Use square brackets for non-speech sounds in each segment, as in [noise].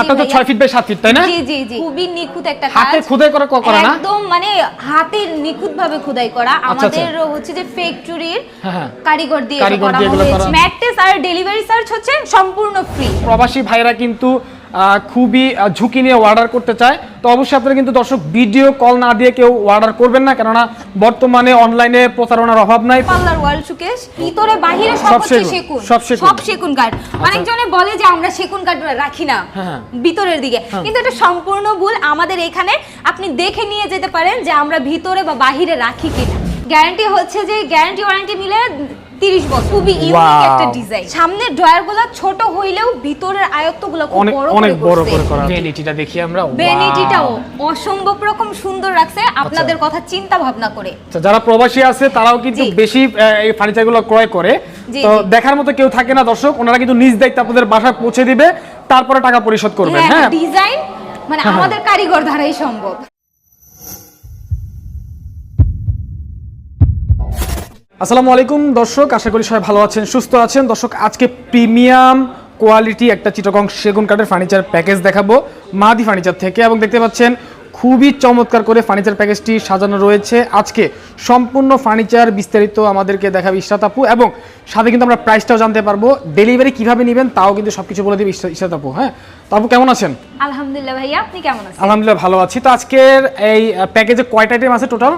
খাটটা তো ভাইয়া। 6 ফিট বাই 7 ফিট তাই না? জি জি জি। খুবই নিখুঁত একটা হাতে কাজ। খোদাই করা করা না? একদম মানে হাতে নিখুঁত ভাবে খোদাই করা। আচ্ছা। আমাদের হচ্ছে যে ফ্যাক্টরির হ্যাঁ। কারিগর দিয়ে করা হয়েছে। ম্যাট ম্যাট্রেস আর ডেলিভারি চার্জ হচ্ছে সম্পূর্ণ ফ্রি প্রবাসী ভাইরা কিন্তু খুবই ঝুঁকি নিয়ে অর্ডার করতে চায়। তো অবশ্যই আপনারা কিন্তু দর্শক ভিডিও কল না দিয়ে কেউ অর্ডার করবেন না কেননা বর্তমানে অনলাইনে প্রতারণার অভাব নাই। পার্লার ওয়ার্ল্ড সুকেশ ভিতরে বাহিরে সব সেগুন সব সেগুন। সব সেগুন কাঠ। অনেকজনে বলে যে আমরা সেগুন কাঠ রাখি না হ্যাঁ। ভিতরের দিকে। কিন্তু এটা সম্পূর্ণ ভুল। আমাদের এখানে আপনি দেখে নিয়ে যেতে পারেন যে আমরা ভিতরে বা বাহিরে রাখি কিনা। গ্যারান্টি হচ্ছে যে গ্যারান্টি ওয়ারেন্টি মিলে 30 বছর। খুবই ইউনিক একটা ডিজাইন সামনের ড্রয়ারগুলো ছোট হইলেও ভিতরের আয়ত্তগুলো খুব বড় অনেক বড় করে করা ভ্যানিটিটা দেখি আমরা। ভ্যানিটিটাও অসম্ভব রকম সুন্দর রাখছে আপনাদের কথা চিন্তা ভাবনা করে। আচ্ছা, যারা প্রবাসী আছে তারাও কিন্তু বেশি এই ফার্নিচারগুলো ক্রয় করে। তো দেখার মতো কেউ থাকে না দর্শক। ওনারা কিন্তু নিজ দায়িত্বে আপনাদের বাসায় পৌঁছে দিবে। তারপরে টাকা পরিশোধ করবেন হ্যাঁ ডিজাইন মানে হ্যাঁ, আমাদের কারিগর দ্বারাই সম্ভব। আসসালামু আলাইকুম দর্শক আশা করি সবাই ভালো আছেন সুস্থ আছেন। দর্শক আজকে প্রিমিয়াম কোয়ালিটি একটা চিটগং সেগুন কাঠের ফার্নিচার প্যাকেজ দেখাবো মাদি ফার্নিচার থেকে। এবং দেখতে পাচ্ছেন খুবই চমৎকার করে ফার্নিচার প্যাকেজটি সাজানো রয়েছে। আজকে সম্পূর্ণ ফার্নিচার বিস্তারিত আমাদেরকে দেখাবে ইশরাত আপু এবং সাথে কিন্তু আমরা প্রাইসটাও জানতে পারব ডেলিভারি কীভাবে নেবেন তাও কিন্তু সবকিছু বলে দেবে ইশরা- ইশরাত আপু হ্যাঁ? তো আপু কেমন আছেন? আলহামদুলিল্লাহ ভাইয়া আপনি কেমন আছেন? আলহামদুলিল্লাহ ভালো আছি। তো আজকের এই প্যাকেজে কয়টা আইটেম আছে টোটাল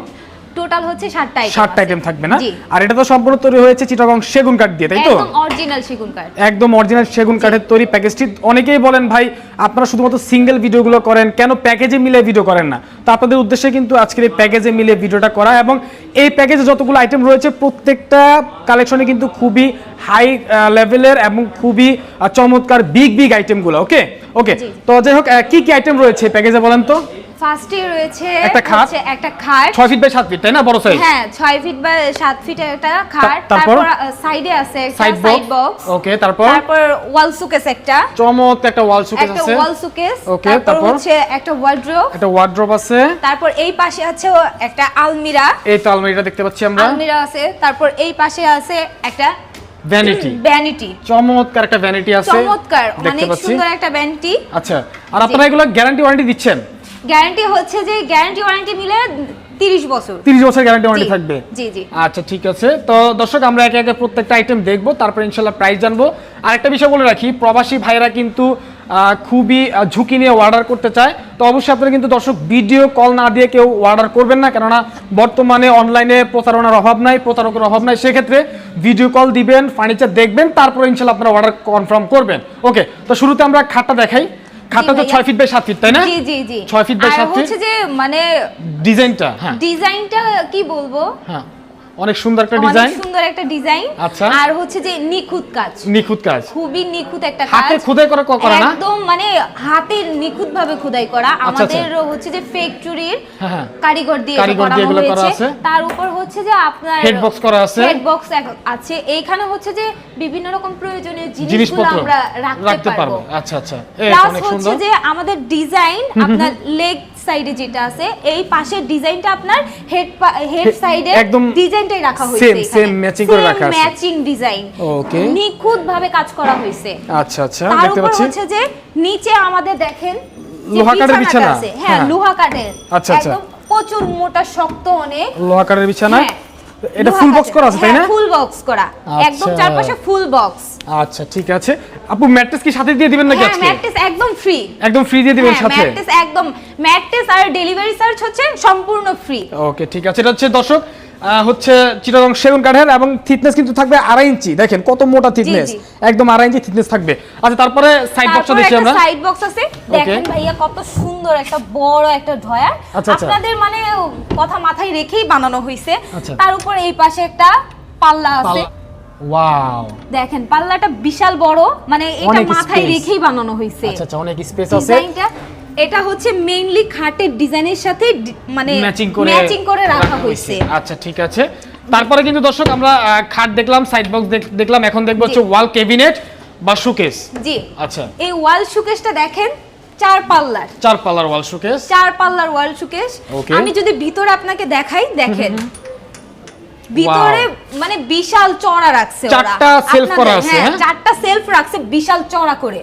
টোটাল হচ্ছে ষাটটা item ষাটটা আছে। আইটেম থাকবে না? আর এটা তো সম্পূর্ণ তৈরি হয়েছে চিটাগং সেগুন কাঠ দিয়ে তাই তো? একদম অরিজিনাল সেগুন কাঠ। একদম অরিজিনাল সেগুন কাঠের তৈরি প্যাকেজটি অনেকেই বলেন ভাই আপনারা শুধুমাত্র সিঙ্গেল ভিডিওগুলো করেন কেন প্যাকেজে মিলে ভিডিও করেন না? তো আপনাদের উদ্দেশ্যে কিন্তু আজকের এই প্যাকেজে মিলে ভিডিওটা করা এবং এই প্যাকেজে যতগুলো আইটেম রয়েছে প্রত্যেকটা কালেকশনে কিন্তু খুবই হাই লেভেলের এবং খুবই চমৎকার বিগ বিগ আইটেমগুলো ওকে ওকে তো যাই হোক কি কি আইটেম রয়েছে প্যাকেজে বলেন তো? ফার্স্টে রয়েছে একটা খাট? একটা খাট। ছয় ফিট বাই সাত ফিট তাই না? বড় সাইজ হ্যাঁ ছয় ফিট বা সাত ফিটের একটা খাট। তারপর? সাইডে আছে একটা সাইড বক্স ওকে তারপর? তারপর ওয়াল সুকেস একটা। চমৎকার একটা ওয়াল শোকেস একটা ওয়াল সুকেস Okay, তারপর? হচ্ছে একটা ওয়ার্ড্রোব একটা আছে। তারপর এই পাশে আছে একটা আলমিরা। এই তো আলমারিটা দেখতে পাচ্ছি আমরা। আলমিরা আছে। তারপর এই পাশে আছে একটা ভ্যানিটি ভ্যানিটি [clears throat] চমৎকার একটা ভ্যানিটি আছে। চমৎকার। অনেক সুন্দর একটা ভ্যানিটি আচ্ছা আর আপনারা এগুলো গ্যারান্টি ওয়ারেন্টি দিচ্ছেন? গ্যারান্টি হচ্ছে যে গ্যারান্টি ওয়ারেন্টি মিলে 30 বছর। 30 বছর গ্যারান্টি ওয়ারেন্টি থাকবে? জি জি। আচ্ছা ঠিক আছে। তো দর্শক আমরা একে একে প্রত্যেকটা আইটেম দেখব তারপর ইনশাল্লাহ প্রাইস জানব। আর একটা বিষয় বলে রাখি প্রবাসী ভাইরা কিন্তু খুবই ঝুঁকি নিয়ে অর্ডার করতে চায়। তো অবশ্যই আপনারা কিন্তু দর্শক ভিডিও কল না দিয়ে কেউ অর্ডার করবেন না কেননা বর্তমানে অনলাইনে প্রতারণার অভাব নাই প্রতারকের অভাব নাই। সেক্ষেত্রে ভিডিও কল দিবেন ফার্নিচার দেখবেন তারপরে ইনশাল্লাহ আপনারা অর্ডার কনফার্ম করবেন। ওকে তো শুরুতে আমরা খাটটা দেখাই। খাটটা তো 6 ফিট বাই 7 ফিট তাই না? জি জি জি। 6 ফিট বাই আর সাত ফিট হচ্ছে যে মানে ডিজাইনটা হ্যাঁ। ডিজাইনটা কি বলব? হ্যাঁ। অনেক সুন্দর একটা অনেক ডিজাইন সুন্দর একটা ডিজাইন আচ্ছা। আর হচ্ছে যে নিখুঁত কাজ। নিখুঁত কাজ। খুবই নিখুঁত একটা কাজ। হাতে খোদাই করা ক- করা না? একদম মানে হাতের নিখুঁত ভাবে খোদাই করা। আচ্ছা। আমাদের হচ্ছে যে ফ্যাক্টরির হ্যাঁ। কারিগর দিয়ে করা হয়েছে। তার উপর হচ্ছে যে আপনার Head box করা আছে। হেড বক্স আছে। এইখানে হচ্ছে যে বিভিন্ন রকম প্রয়োজনীয় জিনিসগুলো আমরা রাখতে পারব। আচ্ছা আচ্ছা। এই প্লাস অনেক হচ্ছে যে আমাদের ডিজাইন আপনার লেগ সাইডে যেটা আছে এই পাশের ডিজাইনটা আপনার হেড হেড সাইডে একদম ডিজাইনটাই রাখা হয়েছে same, same matching করে রাখা আছে। Matching design Okay. নিখুঁত ভাবে কাজ করা হয়েছে। আচ্ছা আচ্ছা দেখতে পাচ্ছি। হচ্ছে যে নিচে আমাদের দেখেন লোহা কাঠের বিছানা? আছে, হ্যাঁ হ্যাঁ। লোহা কাঠের। আচ্ছা, আচ্ছা। একদম প্রচুর মোটা শক্ত অনেক। লোহা কাঠের বিছানা? হ্যাঁ, এটা ফুল বক্স করা আছে তাই না? হ্যাঁ, ফুল বক্স করা। একদম আচ্ছা। চারপাশে ফুল বক্স আচ্ছা ঠিক আছে। আপু ম্যাট্রেস কি সাথে দিয়ে দিবেন নাকি হ্যাঁ আজকে? ম্যাট্রেস একদম ফ্রি একদম ফ্রি দিয়ে দিবেন হ্যাঁ সাথে? ম্যাট্রেস একদম ম্যাট্রেস আর ডেলিভারি চার্জ হচ্ছে সম্পূর্ণ ফ্রি ওকে ঠিক আছে এটা হচ্ছে দর্শক হচ্ছে চিটাগং সেগুন কাঠের এবং থিকনেস কিন্তু থাকবে আড়াই ইঞ্চি। দেখেন কত মোটা থিকনেস। একদম আড়াই ইঞ্চি থিকনেস থাকবে। আচ্ছা তারপরে সাইড বক্সটা দেখি আমরা। সাইড বক্স আছে। দেখেন ভাইয়া কত সুন্দর একটা বড় একটা ড্রয়ার আচ্ছা, আচ্ছা। আপনাদের মানে কথা মাথায় রেখেই বানানো হয়েছে আচ্ছা। তার উপর এই পাশে একটা পাল্লা আছে। ওয়াও দেখেন পাল্লাটা বিশাল বড় মানে এটা মাথায় রেখেই বানানো হয়েছে। আচ্ছা আচ্ছা অনেক স্পেস আছে। এটা হচ্ছে মেইনলি খাটের ডিজাইনের সাথে মানে ম্যাচিং করে ম্যাচিং করে রাখা হয়েছে। আচ্ছা ঠিক আছে। তারপরে কিন্তু দর্শক আমরা খাট দেখলাম সাইড বক্স দেখলাম এখন দেখব হচ্ছে ওয়াল ক্যাবিনেট বা শোকেস জি। আচ্ছা। এই ওয়াল শোকেসটা দেখেন চার পাল্লার। চার পাল্লার ওয়াল শোকেস চার পাল্লার ওয়াল শোকেস আমি যদি ভিতরে আপনাকে দেখাই দেখেন। ভিতরে মানে বিশাল চড়া রাখছে ওরা চারটা সেলফ করা আছে, হ্যাঁ, হ্যাঁ? চারটা সেলফ রাখছে বিশাল চড়া করে.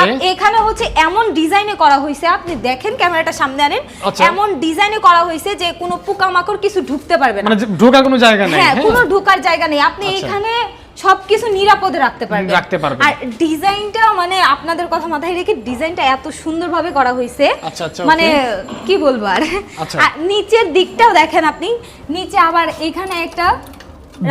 আর এখানে হচ্ছে এমন ডিজাইনে করা হয়েছে আপনি দেখেন ক্যামেরাটা সামনে আনেন আচ্ছা। এমন ডিজাইনে করা হয়েছে যে কোনো পোকামাকড় কিছু ঢুকতে পারবে না মানে ঢোকার কোনো জায়গা নেই হ্যাঁ হ্যাঁ? কোনো ঢোকার জায়গা নেই আপনি আচ্ছা। এখানে সবকিছু নিরাপদে রাখতে পারবেন রাখতে পারবেন। আর ডিজাইনটা মানে আপনাদের কথা মাথায় রেখে ডিজাইনটা এত সুন্দরভাবে করা হয়েছে। আচ্ছা, আচ্ছা, মানে কি বলব আর? আচ্ছা। নিচের দিকটাও দেখেন আপনি। নিচে আবার এখানে একটা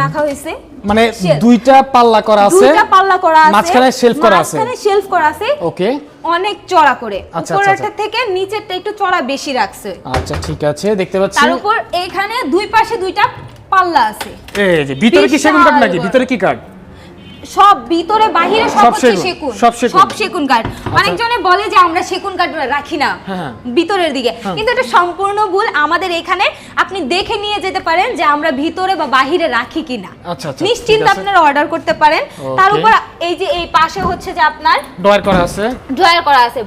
রাখা হয়েছে। মানে দুইটা পাল্লা করা আছে। দুইটা পাল্লা করা আছে। মাঝখানে শেলফ করা আছে। মাঝখানে শেলফ করা আছে। ওকে। অনেক চড়া করে। উপরেরটা আচ্ছা। থেকে নিচেরটা একটু চড়া বেশি রাখছে। আচ্ছা ঠিক আছে দেখতে পাচ্ছি। তার উপর এখানে দুই পাশে দুইটা পাল্লা আছে। এই যে ভিতরে কি সেগুন কাঠ নাকি? ভিতরে কি কাঠ? সব ভিতরে বাহিরে সব সব সেগুন, সেগুন। কাঠ অনেকজনে বলে যে আমরা সেগুন কাঠ রাখি না হ্যাঁ। ভিতরের দিকে। কিন্তু এটা সম্পূর্ণ ভুল। আমাদের এখানে আপনি দেখে নিয়ে যেতে পারেন যে আমরা ভিতরে বা বাহিরে রাখি কিনা। আচ্ছা, আচ্ছা, নিশ্চিন্ত আপনারা অর্ডার করতে পারেন। তার উপর এই যে এই পাশে হচ্ছে যে আপনার ডয়ার করা আছে? ড্রয়ার করা আছে।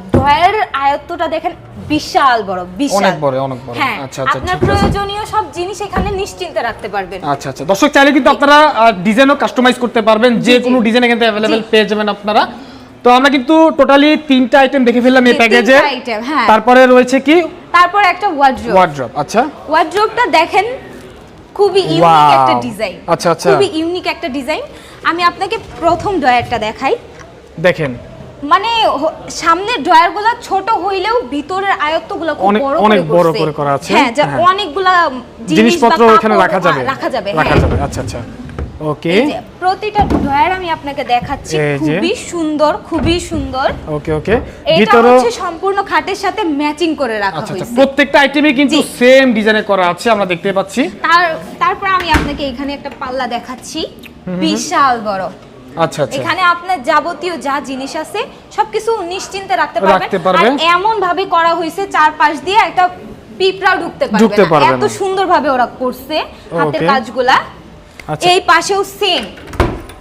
আয়ত্তটা দেখেন বিশাল বড় বিশাল। অনেক বড়, অনেক বড়। হ্যাঁ আচ্ছা, আচ্ছা, আপনার প্রয়োজনীয় সব জিনিস এখানে নিশ্চিন্তে রাখতে পারবেন। আচ্ছা আচ্ছা। দর্শক চাইলে কিন্তু আপনারা ডিজাইনও কাস্টমাইজ করতে পারবেন যে কোনো ডিজাইন এখান অ্যাভেলেবেল পেয়ে যাবেন আপনারা। তো আমরা কিন্তু টোটালি তিনটা আইটেম দেখে ফেললাম এই প্যাকেজে। তারপরে রয়েছে কি? তারপর একটা ওয়ার্ড্রোব ওয়ার্ড্রপ আচ্ছা। ওয়ার্ড্রোবটা দেখেন খুবই ইউনিক একটা ডিজাইন আচ্ছা, আচ্ছা। খুবই ইউনিক একটা ডিজাইন আমি আপনাকে প্রথম ড্রয়ারটা দেখাই। দেখেন। মানে সামনের ড্রয়ারগুলো ছোট হইলেও ভিতরের আয়ত্তগুলো খুব বড় অনেক করে বড় করে করা আছে। হ্যাঁ যা হ্যাঁ। অনেকগুলা জিনিস জিনিসপত্র বা ওখানে রাখা যাবে। রাখা যাবে রাখা হ্যাঁ। যাবে। আচ্ছা আচ্ছা। ওকে প্রতিটা ড্রয়ার আমি আপনাকে দেখাচ্ছি খুবই সুন্দর খুবই সুন্দর। ওকে ওকে এটা হচ্ছে সম্পূর্ণ খাটের সাথে ম্যাচিং করে রাখা আচ্ছা আচ্ছা। হয়েছে। প্রত্যেকটা আইটেমে কিন্তু সেম ডিজাইনে করা আছে আমরা দেখতে পাচ্ছি। তার তারপর আমি আপনাকে এখানে একটা পাল্লা দেখাচ্ছি। বিশাল বড়। আচ্ছা আচ্ছা। এখানে আপনার যাবতীয় যা জিনিস আছে সবকিছু নিশ্চিন্তে রাখতে পারবেন। আর এমন ভাবে করা হয়েছে চারপাশ দিয়ে একটা পিঁপড়াও ঢুকতে পারবে এত না। সুন্দর ভাবে ওরা করছে হাতের কাজগুলা। এই পাশেও সেম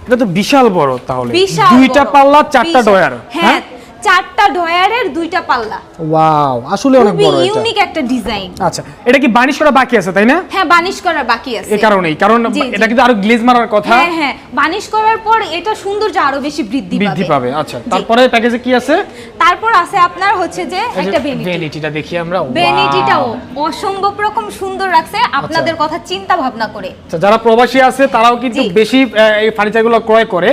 এটা তো বিশাল বড় তাহলে। দুইটা। পাল্লা চারটা ডয়ার। হ্যাঁ? চারটা ডয়ারের দুইটা পাল্লা। ওয়াও আসলে অনেক বড় এটা। ইউনিক একটা ডিজাইন আচ্ছা এটা কি বানিশ করা বাকি আছে তাই না? হ্যাঁ বানিশ করার বাকি আছে। এই কারণেই কারণ। এটা কিন্তু আরও গ্লেজ মারার কথা। হ্যাঁ হ্যাঁ বানিশ করার পর এটা সৌন্দর্য আরও বেশি বৃদ্ধি পাবে বৃদ্ধি পাবে। আচ্ছা তারপরে প্যাকেজে কি আছে? তারপর আছে আপনার হচ্ছে যে একটা ভেনিটি ভ্যানিটিটা দেখি আমরা ভ্যানিটিটাও Wow! অসম্ভব রকম সুন্দর রাখছে আপনাদের কথা চিন্তা ভাবনা করে। আচ্ছা যারা প্রবাসী আছে তারাও কিন্তু বেশি এই ফার্নিচারগুলো ক্রয় করে।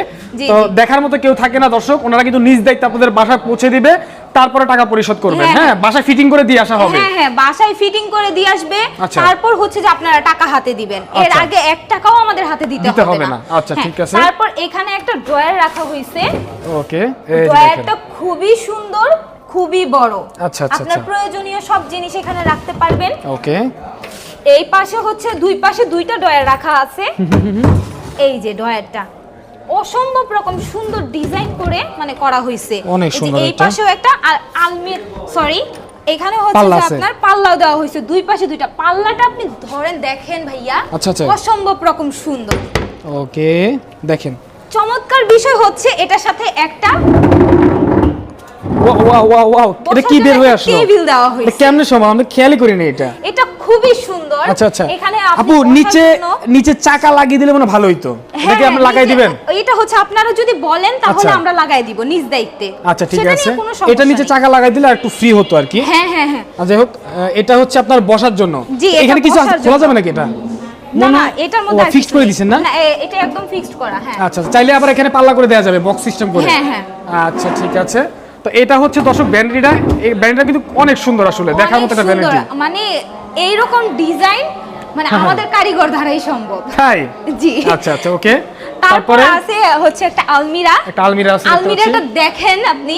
তো দেখার মতো কেউ থাকে না দর্শক ওনারা কিন্তু নিজ দায়িত্বে আপনাদের বাসায় পৌঁছে দিবে তারপরে টাকা পরিশোধ করবেন। হ্যাঁ, হ্যাঁ বাসায় ফিটিং করে দিয়ে আসা হবে। হ্যাঁ হ্যাঁ বাসায় ফিটিং করে দিয়ে আসবে। আচ্ছা। তারপর হচ্ছে যে আপনারা টাকা হাতে দিবেন। এর আচ্ছা। আগে এক টাকাও আমাদের হাতে দিতে হবে না। আচ্ছা, হ্যাঁ, ঠিক আছে। তারপর এখানে একটা ড্রয়ার রাখা হয়েছে। ওকে এই ড্রয়ারটা খুবই সুন্দর খুবই বড়। আচ্ছা, আচ্ছা, আপনার আচ্ছা। প্রয়োজনীয় সব জিনিস এখানে রাখতে পারবেন। ওকে। এই পাশে হচ্ছে দুই পাশে দুইটা ডয়ার রাখা আছে। [laughs] এই যে ডয়ারটা অসম্ভব রকম সুন্দর ডিজাইন করে মানে করা হয়েছে অনেক এই সুন্দর এই পাশেও একটা আর আলমি সরি এখানে হচ্ছে পাল্লা আপনার পাল্লাও দেওয়া হয়েছে দুই পাশে দুইটা। পাল্লাটা আপনি ধরেন দেখেন ভাইয়া আচ্ছা, আচ্ছা। অসম্ভব রকম সুন্দর। ওকে দেখেন। চমৎকার বিষয় হচ্ছে এটার সাথে একটা ওয়াও এটা কি বের হয়ে আসলো? টেবিল দেওয়া হয়েছে। কেমনে সম্ভব? আমরা খেয়ালই করিনি এটা। এটা খুবই সুন্দর। আচ্ছা আচ্ছা। এখানে আপু নিচে নিচে চাকা লাগিয়ে দিলে মনে ভালো হইতো। এটা কি হ্যাঁ, আপনি লাগাই দিবেন? এটা হচ্ছে আপনারা যদি বলেন তাহলে আচ্ছা। আমরা লাগাই দিব নিজ দায়িত্বে। আচ্ছা ঠিক আছে। নিয়ে কোনো সমস্যা এটা নিচে চাকা লাগাই দিলে আর একটু ফ্রি হতো আর কি। হ্যাঁ হ্যাঁ হ্যাঁ। যাই হোক এটা হচ্ছে আপনার বসার জন্য। এখানে কিছু খোলা যাবে নাকি এটা? না না এটার মধ্যে কিছু করে না? এটা একদম ফিক্সড করা হ্যাঁ। আচ্ছা চাইলে আবার এখানে পাল্লা করে দেওয়া যাবে বক্স সিস্টেম করে। হ্যাঁ, হ্যাঁ। আচ্ছা ঠিক আছে। তো এটা হচ্ছে দর্শক ব্যান্ডিটা এই ব্যান্ডটা কিন্তু অনেক সুন্দর আসলে দেখার মতো একটা সুন্দর। ব্যান্ডি মানে এইরকম ডিজাইন মানে হ্যাঁ, আমাদের কারিগর দ্বারাই সম্ভব। তাই? জি। আচ্ছা আচ্ছা ওকে। তারপরে আছে হচ্ছে একটা আলমিরা। একটা আলমিরা আছে আলমিরাটা দেখেন আপনি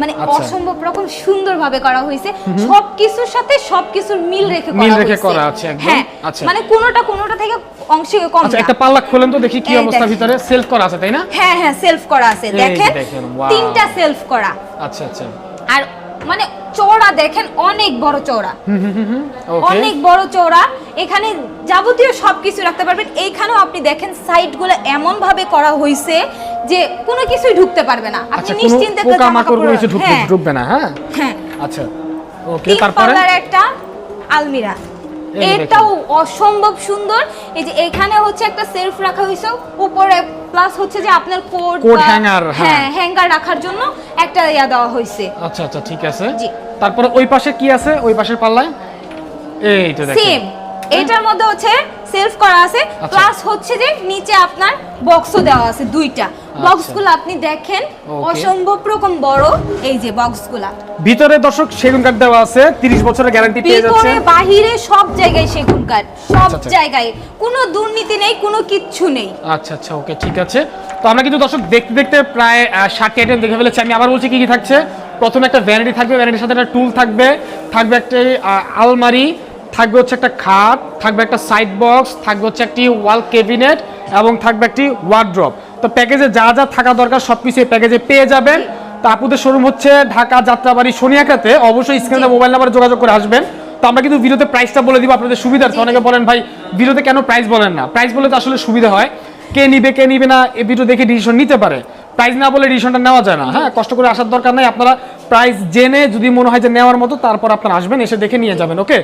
মানে আচ্ছা। অসম্ভব রকম সুন্দরভাবে করা হয়েছে। সবকিছুর সাথে সবকিছুর মিল রেখে করা মিল রেখে করা আছে একদম। হ্যাঁ আচ্ছা। মানে কোনোটা কোনোটা থেকে অংশে কম আচ্ছা একটা পাল্লা খোলেন তো দেখি কি অবস্থা ভিতরে। সেলফ করা আছে তাই না? হ্যাঁ হ্যাঁ সেলফ করা আছে। দেখেন, তিনটা সেলফ করা। আচ্ছা আচ্ছা। আর মানে চওড়া দেখেন অনেক বড় চৌড়া অনেক বড় চৌড়া এখানে যাবতীয় সবকিছু রাখতে পারবেন। এইখানেও আপনি দেখেন সাইডগুলো এমন ভাবে করা হয়েছে যে কোনো কিছুই ঢুকতে পারবে না। আপনি আচ্ছা নিশ্চিন্তে ঢুকবে হ্যাঁ, ঢুকবে না হ্যাঁ? হ্যাঁ। আচ্ছা ওকে তারপরে? একটা আলমিরা। এটাও অসম্ভব সুন্দর। এই যে এখানে হচ্ছে একটা সেলফ রাখা হয়েছে উপরে প্লাস হচ্ছে যে আপনার কোট Coat hanger, হ্যাঁ। হ্যাঁ হ্যাঙ্গার রাখার জন্য একটা ইয়া দেওয়া হয়েছে। আচ্ছা আচ্ছা ঠিক আছে। জি। তারপরে ওই পাশে কি আছে? ওই পাশের পাল্লায়? এইটা দেখেন। সেম এটার মধ্যে হচ্ছে সেলফ করা আছে আচ্ছা। প্লাস হচ্ছে যে নিচে আপনার বক্সও দেওয়া আছে দুইটা। বক্সগুলো আপনি দেখেন অসম্ভব রকম বড়। এই যে বক্সগুলা। ভিতরে দর্শক সেগুন কাঠ দেওয়া আছে 30 বছরের গ্যারান্টি পেয়ে যাচ্ছে। ভিতরে বাহিরে সব জায়গায় সেগুন কাঠ সব আচ্ছা, আচ্ছা। জায়গায়। কোনো দুর্নীতি নেই কোনো কিচ্ছু নেই। আচ্ছা আচ্ছা ওকে ঠিক আছে। তো আমরা কিন্তু দর্শক দেখতে দেখতে প্রায় ষাটটি আইটেম দেখে ফেলেছি। আমি আবার বলছি কি কি থাকছে। প্রথমে একটা ভ্যানিটি থাকবে ভ্যানিটির সাথে একটা টুল থাকবে। থাকবে একটা আলমারি থাকবে হচ্ছে একটা খাট থাকবে একটা সাইড বক্স থাকবে হচ্ছে একটি ওয়াল কেবিনেট এবং থাকবে একটি ওয়ার্ড্রপ তো প্যাকেজে যা যা থাকা দরকার সব কিছু এই প্যাকেজে পেয়ে যাবেন। তো আপুদের শোরুম হচ্ছে ঢাকা যাত্রাবাড়ি সোনিয়াকাতে অবশ্যই স্ক্রিনে মোবাইল নাম্বারে যোগাযোগ করে আসবেন। তো আমরা কিন্তু ভিডিওতে প্রাইসটা বলে দিব আপনাদের সুবিধার্থে। অনেকে বলেন, ভাই ভিডিওতে কেন প্রাইস বলেন না? প্রাইস বলে তো আসলে সুবিধা হয়। কে নিবে কে নিবে না এই ভিডিও দেখে ডিসিশন নিতে পারে। প্রাইজ না বলে ডিসিশনটা নেওয়া যায় না। হ্যাঁ কষ্ট করে আসার দরকার নাই। আপনারা প্রাইজ জেনে যদি মনে হয় যে নেওয়ার মতো, তারপর আপনারা আসবেন, এসে দেখে নিয়ে যাবেন ওকে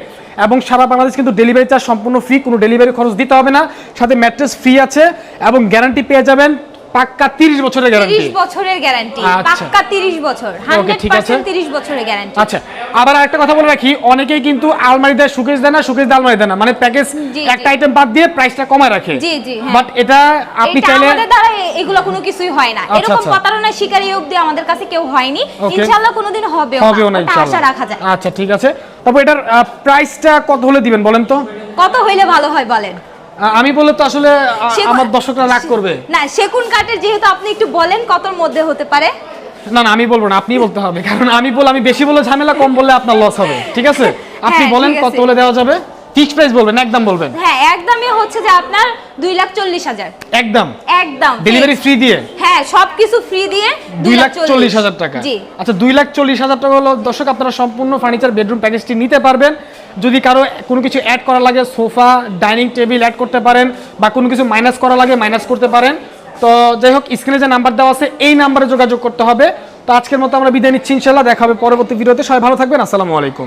এবং সারা বাংলাদেশ কিন্তু ডেলিভারি চার্জ সম্পূর্ণ ফ্রি কোনো ডেলিভারি খরচ দিতে হবে না। সাথে ম্যাট্রেস ফ্রি আছে এবং গ্যারান্টি পেয়ে যাবেন। পাক্কা তিরিশ বছরের গ্যারান্টি 30 বছরের গ্যারান্টি আচ্ছা। পাক্কা 30 বছর 100% 30 বছরের গ্যারান্টি আচ্ছা আবার একটা কথা বলে রাখি অনেকেই কিন্তু আলমারি দেয় সুকেশ দেয় না সুকেশ দেয় আলমারি দেয় না। মানে প্যাকেজ একটা আইটেম বাদ দিয়ে প্রাইসটা কমায় রাখে। জি, জি, হ্যাঁ। বাট এটা আপনি চাইলে আমাদের দ্বারা এগুলো কোনো কিছুই হয় না। আচ্ছা, এরকম আচ্ছা। প্রতারণার শিকারী অবধি আমাদের কাছে কেউ হয়নি। ইনশাআল্লাহ কোনোদিন হবেও হবেও না না আশা রাখা যায়। আচ্ছা ঠিক আছে। তারপর এটার প্রাইসটা কত হলে দিবেন বলেন তো? কত হইলে ভালো হয় বলেন? আমি বললে তো আসলে আমার দর্শকরা রাগ করবে। না সেকুন কাঠের যেহেতু আপনি একটু বলেন কতর মধ্যে হতে পারে? না না আমি বলব না আপনিই বলতে হবে কারণ আমি বল আমি বেশি বলে ঝামেলা কম বললে আপনার লস হবে ঠিক আছে? আপনি হ্যাঁ, বলেন কত বলে হলে দেওয়া যাবে? ফিক্স প্রাইস বলবেন একদম বলবেন। হ্যাঁ একদমই হচ্ছে যে আপনার দুই লাখ চল্লিশ হাজার। একদম। একদম ডেলিভারি ফ্রি দিয়ে। হ্যাঁ সবকিছু ফ্রি দিয়ে দুই লাখ চল্লিশ। হাজার টাকা। জি। আচ্ছা দুই লাখ চল্লিশ হাজার টাকা হলো দর্শক আপনারা সম্পূর্ণ ফার্নিচার বেডরুম প্যাকেজটি নিতে পারবেন। যদি কারও কোনো কিছু অ্যাড করা লাগে সোফা ডাইনিং টেবিল অ্যাড করতে পারেন বা কোনো কিছু মাইনাস করা লাগে মাইনাস করতে পারেন। তো যাই হোক স্ক্রিনে যে নাম্বার দেওয়া আছে এই নাম্বারে যোগাযোগ করতে হবে। তো আজকের মতো আমরা বিদায় নিচ্ছি ইনশাল্লাহ দেখা হবে পরবর্তী ভিডিওতে। সবাই ভালো থাকবেন আসসালামু আলাইকুম।